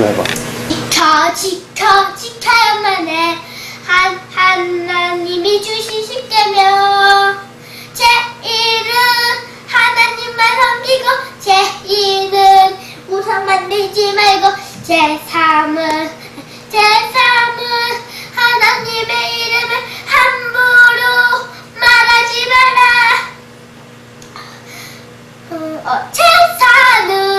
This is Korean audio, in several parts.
이거 해봐. 지켜 지켜 지켜야만 해. 한, 하나님이 주신 십계명. 제 일은 하나님만 섬기고 제 일은 우상 만들지 말고 제 삶은 제 삶은 하나님의 이름을 함부로 말하지 마라. 음, 어, 제사는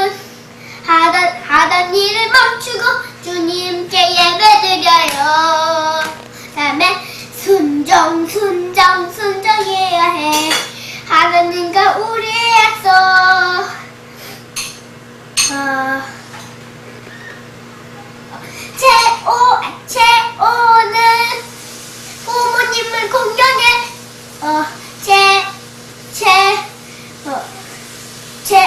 제,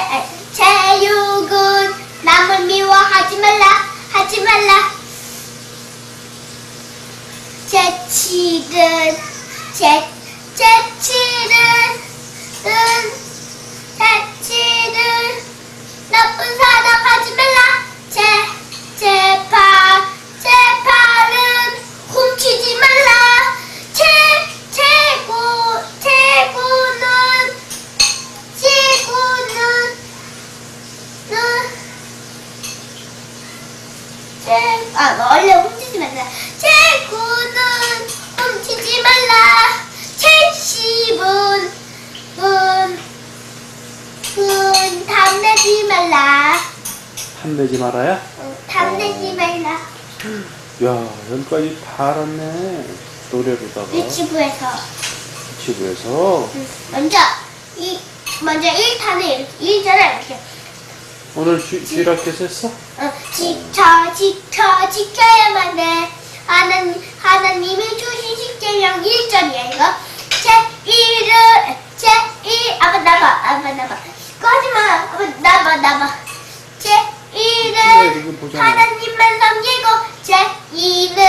제육은 남을 미워하지 말라, 하지 말라. 제칠은, 제, 제칠은, 은, 제, 아, 원래 훔치지 말라. 제구는 훔치지 말라. 채십은 은, 은 탐내지 말라. 탐내지 말아야? 응, 탐내지 말라. 야, 여기까지 다 알았네. 노래로다가. 유치부에서 유치부에서. 응, 먼저 이 먼저 1탄을 이렇게 1절을 이렇게 오늘 주, 주일학교에서 했어? 어, 지켜 지켜 지켜야만 돼 하나님 하나님이 주신 십계명 1절이야 이거 제 일을 제일 아빠 나봐 아빠 나봐 하지마 아빠 나봐 나봐 제 그래, 이거 일은 보잖아. 하나님만 섬기고 제 일은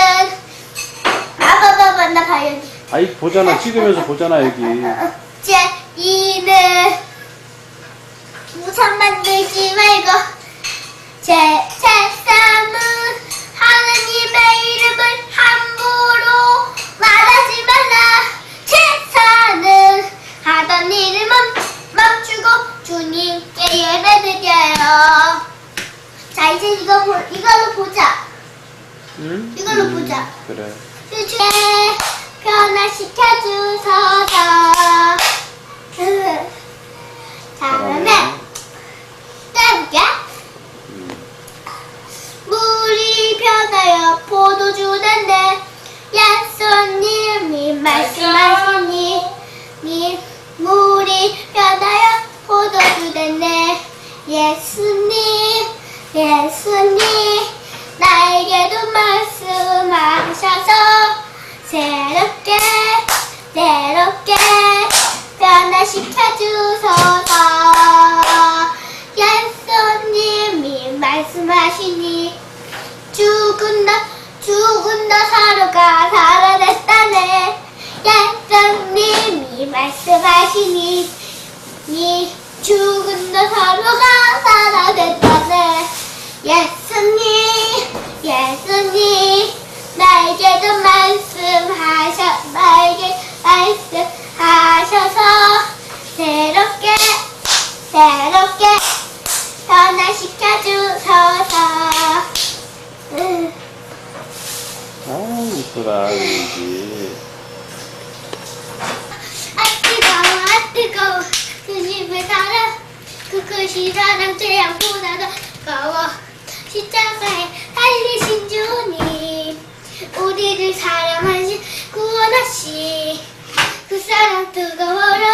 아빠 봐봐 나봐 여기 아이, 보잖아. 찍으면서 보잖아, 여기. 제 일은 우상 만들지 말고 제 제삼은 하나님의 이름을 함부로 말하지 말라 제사는 하던 일을 멈, 멈추고 주님께 예배드려요 자 이제 이거 보, 이걸로 보자 응? 이걸로 음, 보자. 그래. 주제 변화시켜 주소서. 말씀하셔서 새롭게 새롭게 변화시켜 주소서. 예수님이 말씀하시니 죽은 너 죽은 너 사로가 살아났다네. 예수님이 말씀하시니 니 죽은 너 사로가 살아났다네. 예수 아, 이쁘다, 여기. 아 뜨거워 아 뜨거워 주님의 사랑 그것이 사랑 태양보다 더 뜨거워 십자가에 달리신 주님 우리를 사랑하신 구원하신 그 사랑 뜨거워라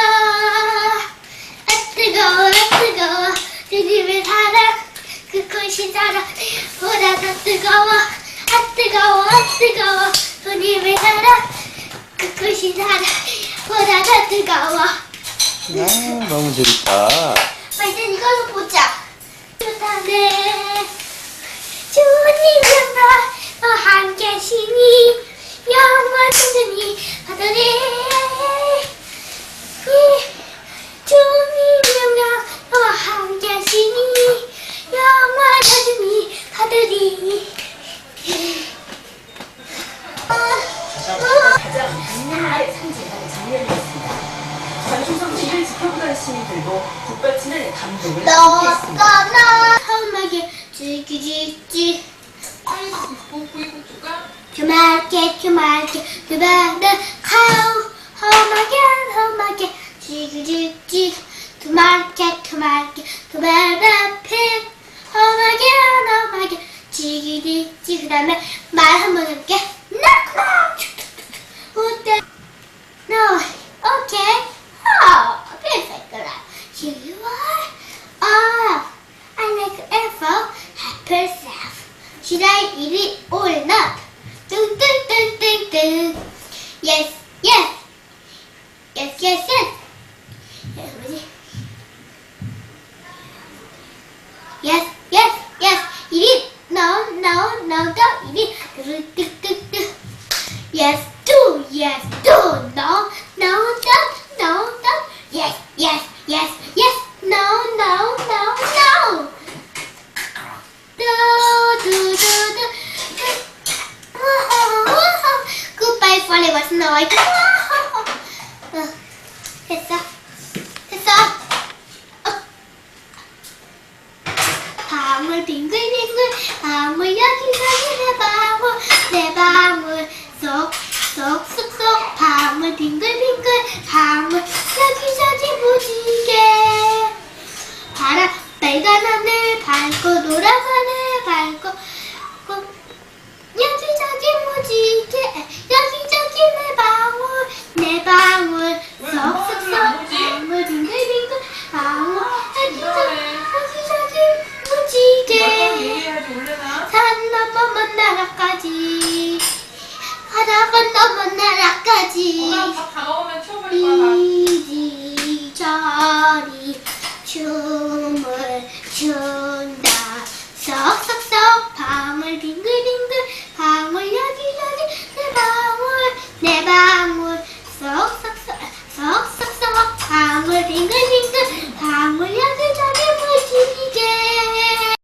아 뜨거워 아 뜨거워 주님의 사랑 그것이 사랑 보다 더 뜨거워 아 뜨거워 아 뜨거워 주님의 사랑 그것이 사랑 보다 더 뜨거워 아, 너무 재밌다. 아, 이제 이걸로 보자. 좋다네. 주님은 나와 함께 하시니 영원 천천히 하더니 주 성직을 지켜보던 시민들도 북받치는 감동을 선택했습니다. 떠나 처음하게 즐기지 아이고, 뭐 구이국수가? 그만할게 그만할게 그만해 yes, do, no, no, no, no, no, yes, yes, yes, yes, no, no, no, no. Do, do, do, do. Whoa, whoa. Goodbye, forever, snow. Whoa. It's a 나라까지. 바다건 넘은 나라까지. 이리저리 춤을 춰